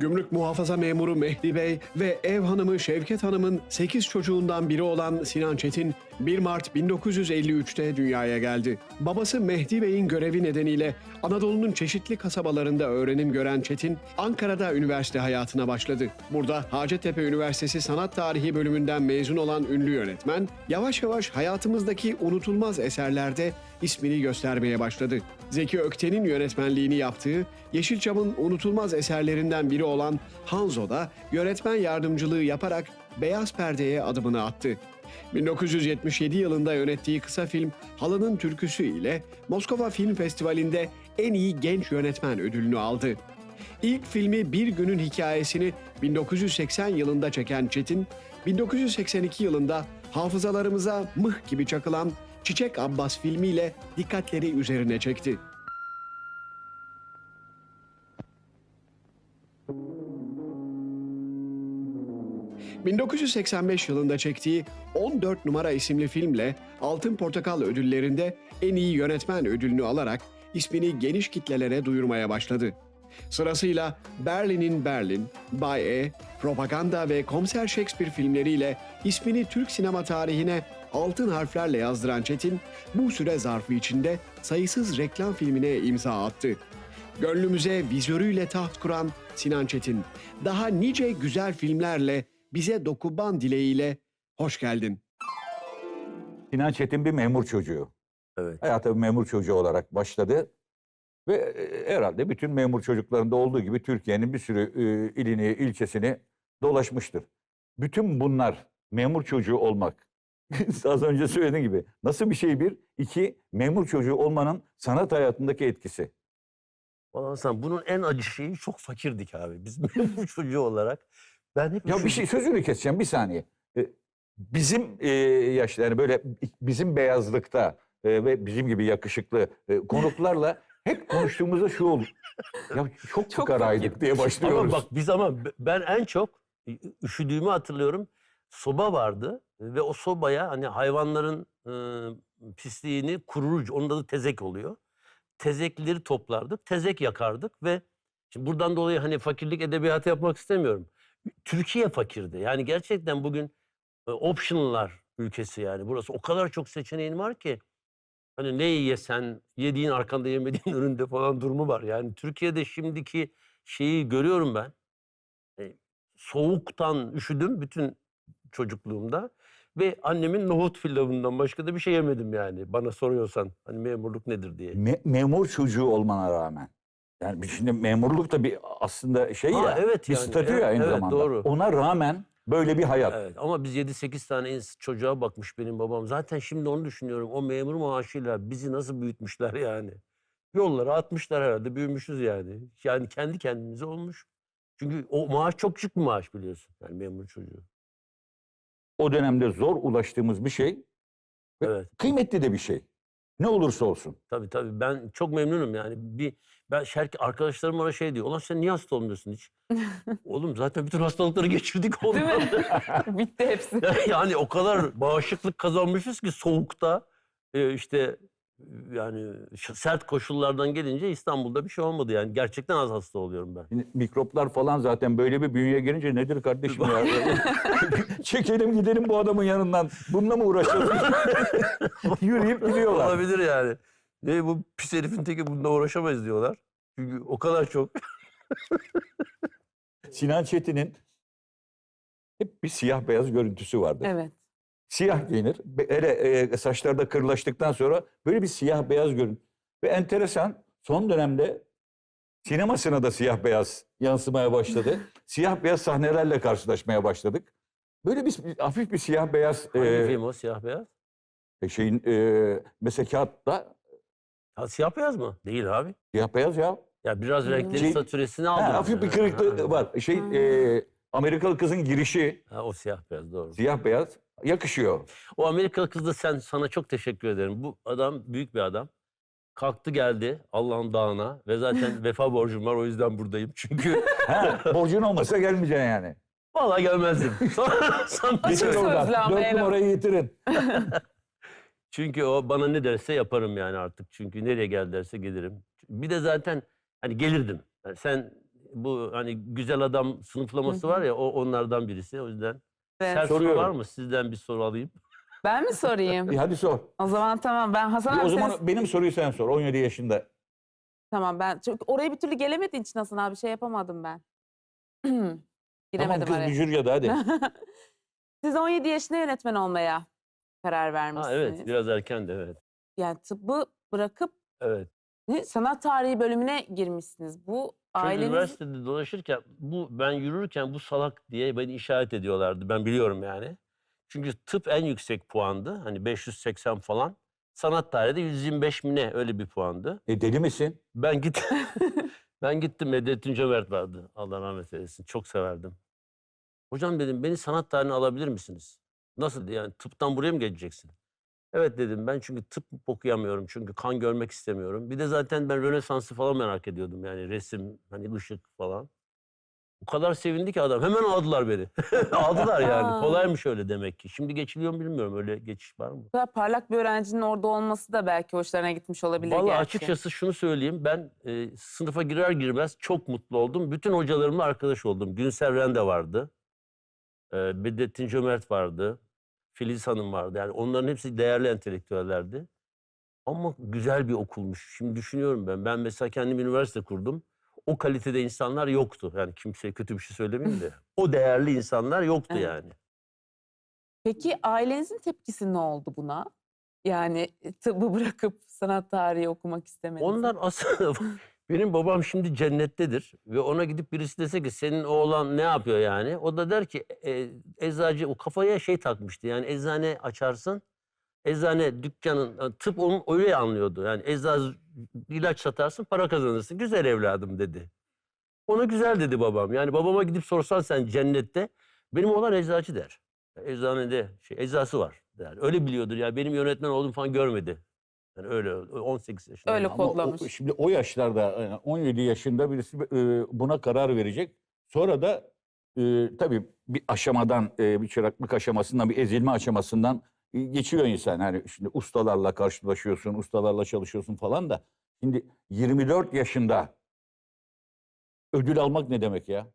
Gümrük muhafaza memuru Mehdi Bey ve ev hanımı Şevket Hanım'ın 8 çocuğundan biri olan Sinan Çetin 1 Mart 1953'te dünyaya geldi. Babası Mehdi Bey'in görevi nedeniyle Anadolu'nun çeşitli kasabalarında öğrenim gören Çetin, Ankara'da üniversite hayatına başladı. Burada Hacettepe Üniversitesi Sanat Tarihi bölümünden mezun olan ünlü yönetmen, yavaş yavaş hayatımızdaki unutulmaz eserlerde ismini göstermeye başladı. Zeki Ökten'in yönetmenliğini yaptığı Yeşilçam'ın unutulmaz eserlerinden biri olan Hanzo'da yönetmen yardımcılığı yaparak beyaz perdeye adımını attı. 1977 yılında yönettiği kısa film Halının Türküsü ile Moskova Film Festivali'nde en iyi genç yönetmen ödülünü aldı. İlk filmi Bir Günün Hikayesini 1980 yılında çeken Çetin, 1982 yılında hafızalarımıza mıh gibi çakılan Çiçek Abbas filmiyle dikkatleri üzerine çekti. ...1985 yılında çektiği 14 numara isimli filmle Altın Portakal ödüllerinde en iyi yönetmen ödülünü alarak ismini geniş kitlelere duyurmaya başladı. Sırasıyla Berlin'in Berlin, Bay E, Propaganda ve Komiser Shakespeare filmleriyle ismini Türk sinema tarihine altın harflerle yazdıran Çetin, bu süre zarfı içinde sayısız reklam filmine imza attı. Gönlümüze vizörüyle taht kuran Sinan Çetin, daha nice güzel filmlerle bize dokuban dileğiyle hoş geldin. Sinan Çetin bir memur çocuğu. Evet. Hayata bir memur çocuğu olarak başladı. Ve e, herhalde bütün memur çocuklarında olduğu gibi Türkiye'nin bir sürü e, ilini, ilçesini dolaşmıştır. Bütün bunlar memur çocuğu olmak. Az önce söylediğim gibi nasıl bir şey bir? iki memur çocuğu olmanın sanat hayatındaki etkisi. Valla Hasan bunun en acı şeyi çok fakirdik abi. Biz memur çocuğu olarak. Ben hep Ya bir şey sözünü keseceğim bir saniye. E, Bizim e, yaşlı yani böyle bizim beyazlıkta e, ve bizim gibi yakışıklı e, konuklarla hep konuştuğumuzda şu olur. Ya çok, Çok fukaraydık diye başlıyoruz. Ama bak biz ama b- ben en çok üşüdüğümü hatırlıyorum. Soba vardı ve o sobaya hani hayvanların e, pisliğini kurur, onun adı tezek oluyor. Tezekleri toplardık, tezek yakardık ve şimdi buradan dolayı hani fakirlik edebiyatı yapmak istemiyorum. Türkiye fakirdi. Yani gerçekten bugün e, optionlar ülkesi yani. Burası o kadar çok seçeneğin var ki hani ne yesen yediğin arkanda yemediğin önünde falan durumu var. Yani Türkiye'de şimdiki şeyi görüyorum ben. E, soğuktan üşüdüm bütün çocukluğumda ve annemin nohut pilavından başka da bir şey yemedim yani. Bana soruyorsan hani memurluk nedir diye. Me- memur çocuğu olmana rağmen. Yani şimdi memurluk da bir aslında şey Ha, ya. evet bir yani, statü ya evet, aynı evet, zamanda. doğru. Ona rağmen böyle bir hayat. Evet ama biz 7-8 tane ins- çocuğa bakmış benim babam. Zaten şimdi onu düşünüyorum. O memur maaşıyla bizi nasıl büyütmüşler yani. Yollara atmışlar herhalde. Büyümüşüz yani. Yani kendi kendimize olmuş. Çünkü o maaş çok küçük bir maaş biliyorsun. Yani memur çocuğu. O dönemde zor ulaştığımız bir şey. Ve Evet. Kıymetli de bir şey. Ne olursa olsun. Tabii tabii. Ben çok memnunum yani. Bir ben şarkı arkadaşlarım bana şey diyor. Ulan sen niye hasta olmuyorsun hiç? Oğlum zaten bütün hastalıkları geçirdik Değil ondan. mi? Bitti hepsi. yani o kadar bağışıklık kazanmışız ki soğukta e, işte yani sert koşullardan gelince İstanbul'da bir şey olmadı yani. Gerçekten az hasta oluyorum ben. Mikroplar falan zaten böyle bir bünyeye gelince nedir kardeşim ya? Çekelim gidelim bu adamın yanından. Bununla mı uğraşacağız? Yürüyüp gidiyorlar. Olabilir yani. Ne bu pis herifin teki bununla uğraşamayız diyorlar. Çünkü o kadar çok. Sinan Çetin'in hep bir siyah beyaz görüntüsü vardır. Evet. Siyah giyinir. Hele e, saçları da kırlaştıktan sonra böyle bir siyah beyaz görüntü. Ve enteresan son dönemde sinemasına da siyah beyaz yansımaya başladı. siyah beyaz sahnelerle karşılaşmaya başladık. Böyle bir hafif bir siyah beyaz Hangi e, film o siyah beyaz? şeyin e, mesela kağıtta Ha, siyah beyaz mı? Değil abi. siyah beyaz ya. Ya biraz Hmm. renklerin Şey- satüresini Ha, aldım. hafif bir kırıklığı var. Şey Hmm. e, Amerikalı kızın girişi Ha, o siyah beyaz doğru. siyah beyaz yakışıyor. O Amerikalı kız da sen sana çok teşekkür ederim. Bu adam büyük bir adam. Kalktı geldi Allah'ın dağına ve zaten vefa borcum var o yüzden buradayım. Çünkü Ha, borcun olmasa gelmeyeceksin yani. vallahi gelmezdim. Getir sözlü oradan. ama Dört helal. numarayı getirin. Çünkü o bana ne derse yaparım yani artık. Çünkü nereye gel derse gelirim. Bir de zaten hani gelirdim. Yani sen bu hani güzel adam sınıflaması var ya o onlardan birisi. O yüzden Evet. sert soru Soruyorum. var mı? Sizden bir soru alayım. Ben mi sorayım? E hadi sor. o zaman tamam ben Hasan o abi zaman seni- benim soruyu sen sor. 17 yaşında. Tamam ben çünkü oraya bir türlü gelemediğin için Hasan abi şey yapamadım ben. Tamam Giremedim kız araya. bir ya da hadi. Siz 17 yaşında yönetmen olmaya karar Ha vermişsiniz. evet biraz erken de evet. Yani tıbbı bırakıp Evet. ne, sanat tarihi bölümüne girmişsiniz. Bu Çünkü aileniz üniversitede dolaşırken bu ben yürürken bu salak diye beni işaret ediyorlardı. Ben biliyorum yani. Çünkü tıp en yüksek puandı. Hani 580 falan. Sanat tarihi de 125 mi ne öyle bir puandı. E deli misin? Ben git ben gittim Medettin Cömert vardı. Allah rahmet eylesin. Çok severdim. Hocam dedim beni sanat tarihine alabilir misiniz? Nasıl yani tıptan buraya mı geleceksin? Evet dedim ben çünkü tıp okuyamıyorum. Çünkü kan görmek istemiyorum. Bir de zaten ben Rönesans'ı falan merak ediyordum. Yani resim, hani ışık falan. O kadar sevindi ki adam. Hemen aldılar beni. aldılar yani. Kolaymış öyle demek ki. Şimdi geçiliyor mu bilmiyorum. Öyle geçiş var mı? bu kadar parlak bir öğrencinin orada olması da belki hoşlarına gitmiş olabilir Vallahi gerçi. açıkçası şunu söyleyeyim. Ben e, sınıfa girer girmez çok mutlu oldum. Bütün hocalarımla arkadaş oldum. Günsel Rende vardı. E, Bedrettin Cömert vardı. Filiz Hanım vardı. Yani onların hepsi değerli entelektüellerdi. Ama güzel bir okulmuş. Şimdi düşünüyorum ben. Ben mesela kendim üniversite kurdum. O kalitede insanlar yoktu. Yani kimseye kötü bir şey söylemeyeyim de. O değerli insanlar yoktu Evet. yani. Peki ailenizin tepkisi ne oldu buna? Yani e, tıbbı bırakıp sanat tarihi okumak istemenize. Onlar aslında benim babam şimdi cennettedir ve ona gidip birisi dese ki senin oğlan ne yapıyor yani? O da der ki e, eczacı o kafaya şey takmıştı yani eczane açarsın. Eczane dükkanın e, tıp onun öyle anlıyordu. Yani eczacı ilaç satarsın para kazanırsın. Güzel evladım dedi. Ona güzel dedi babam. Yani babama gidip sorsan sen cennette benim oğlan eczacı der. Eczanede şey eczası var der. Öyle biliyordur ya benim yönetmen olduğumu falan görmedi. Yani öyle 18 yaşında. Öyle Ama o- kodlamış. şimdi o yaşlarda yani 17 yaşında birisi e, buna karar verecek. Sonra da e, tabii bir aşamadan e, bir çıraklık aşamasından bir ezilme aşamasından e, geçiyor insan. Hani şimdi ustalarla karşılaşıyorsun, ustalarla çalışıyorsun falan da. Şimdi 24 yaşında ödül almak ne demek ya?